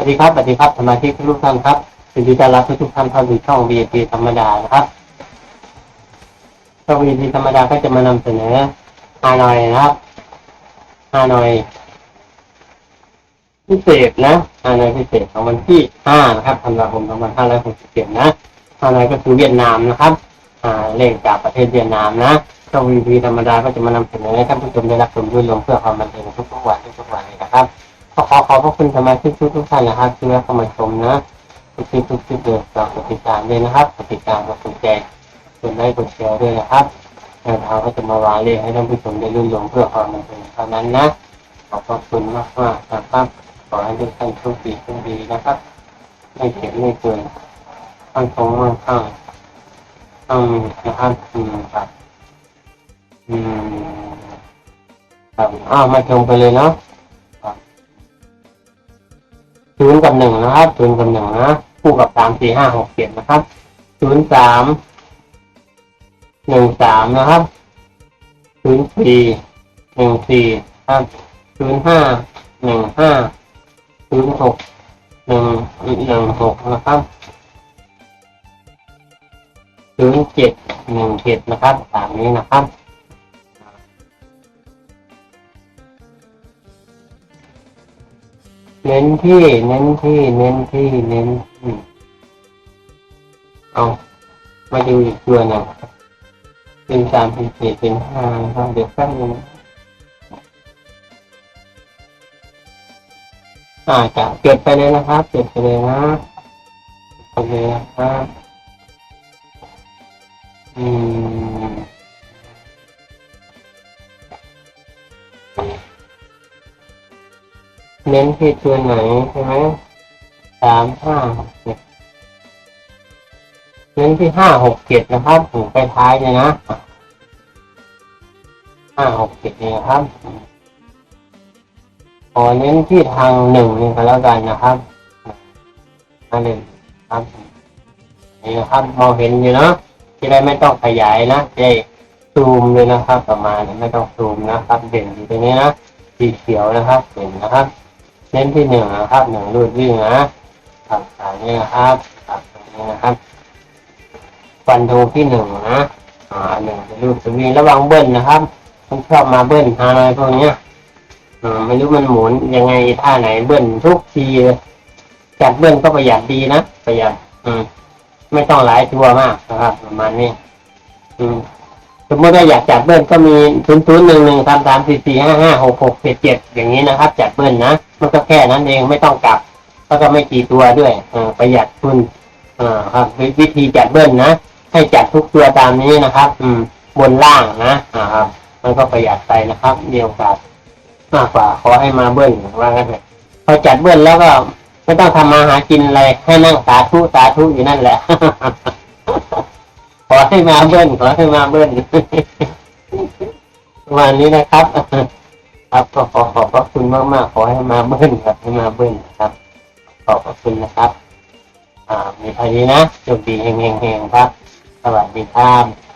วัสดีครับสวัสดีครับสมาชิกทุกท่านครับยินดีต้อนรับทุกท่านเข้าสู่ช่อง VIP ธรรมดานะครับช่อง VIP ธรรมดาก็จะมานำเสนอฮานอยนะครับฮานอยพิเศษนะฮานอยพิเศษของวันที่5นะครับธันวาคม2567นะฮานอยก็คือเวียดนามนะครับอ่าเลขจากประเทศเวียดนามนะช่อง VIP ธรรมดาก็จะมานำเสนอให้ท่านผู้ชมได้รับชมด้วยลมเพื่อความบันเทิงทุกๆวันทุกๆวันเลยนะครับ อขอขอบพระคุณสมาชิกทุกท่านนะครับที่เข้ามาชมนะทุกที่ทุกที่เดือดฝากกดติดตามด้วยนะครับกดติดตามกดถูกใจกดไลค์กดแชร์ด้วยนะครับแล้วเราก็จะมาวาเลขให้ท่านผู้ชมได้รุ่นลงเพื่อความบันเทิงเท่านั้นนะขอบพระคุณมากมากนะครับขอให้ทุกท่านโชคดีโชคดีนะครับไม่เจ็บไม่เกินตั้งตรงมั่งคั่งตั้งนะครับอืมครับอืมครับอ้าวมาชมไปเลยเนาะ ศูนย์กับหนึ่งนะครับศูนย์กับหนึ่งนะ คู่กับสามสี่ห้าหกเจ็ดนะครับศูนย์สามหนึ่งสามนะครับศูนย์สี่หนึ่งสี่ครับศูนย์ห้าหนึ่งห้าศูนย์หกหนึ่งหนึ่งหกนะครับศูนย์เจ็ดหนึ่งเจ็ดนะครับสามนี้นะครับ เน้นที่ เน้นที่ เน้นที่ เน้นที่ เอามาดูอีกตัวหนึ่งเป็นสามเป็นสี่เป็นห้าครับเดี๋ยวแป๊บนึงอ่าจะเก็บไปเลยนะครับเก็บไปเลยนะโอเคนะครับอืม เน้นที่ตัวไหนใช่ไหมสามห้าเจ็ดเน้นที่ห้าหกเจ็ดนะครับถึงไปท้ายเลยนะห้าหกเจ็ดนี่นะครับขอเน้นที่ทางหนึ่งนี่ก็แล้วกันนะครับมาหนึ่งครับนี่นะครับมองเห็นอยู่เนาะจะได้ไม่ต้องขยายนะจะได้ซูมเลยนะครับ ประมาณนี้ไม่ต้องซูมนะครับ เด่นอยู่ตรงนี้นะสีเขียวนะครับเด่นนะครับ เน้นที่หนึ่งนะครับหนึ่งรูดวิ่งนะครับสายนี้นะครับครับตรงนี้นะครับฟันธงที่หนึ่งนะอ่าหนึ่งเป็นรูดสวิงระวังเบิ้ลนะครับมันชอบมาเบิ้ลหาอะไรพวกเนี้ยอไม่รู้มันหมุนยังไงท่าไหนเบิ้ลทุกทีจัดเบิ้ลก็ประหยัดดีนะประหยัดอืมไม่ต้องหลายตัวมากนะครับประมาณนี้อืม สมมติว่าอยากจัดเบิ้ลก็มีศูนย์ศูนย์หนึ่งหนึ่งสามสามสี่สี่ห้าห้าหกหกเจ็ดเจ็ดอย่างนี้นะครับ จัดเบิ้ลนะมันก็แค่นั้นเองไม่ต้องกลับแล้วก็ไม่กี่ตัวด้วยอประหยัดทุนอ่าครับวิธีจัดเบิ้ลนะให้จัดทุกตัวตามนี้นะครับ อืมบนล่างนะอ่าครับมันก็ประหยัดไปนะครับมีโอกาสมากกว่าขอให้มาเบิ้ลว่างั้นเถอะพอจัดเบิ้ลแล้วก็ไม่ต้องทำมาหากินอะไรให้นั่งสาธุสาธุอยู่นั่นแหละ ให้มาเบิ้ลขอให้มาเบิ้ลวันนี้นะครับ ครับก็ขอขอบพระคุณมากมากขอให้มาเบิ้ลครับให้มาเบิ้ลครับ ขอบพระคุณนะครับ อ่ามีพอดีนะโชคดีเฮงๆๆครับ สวัสดีครับ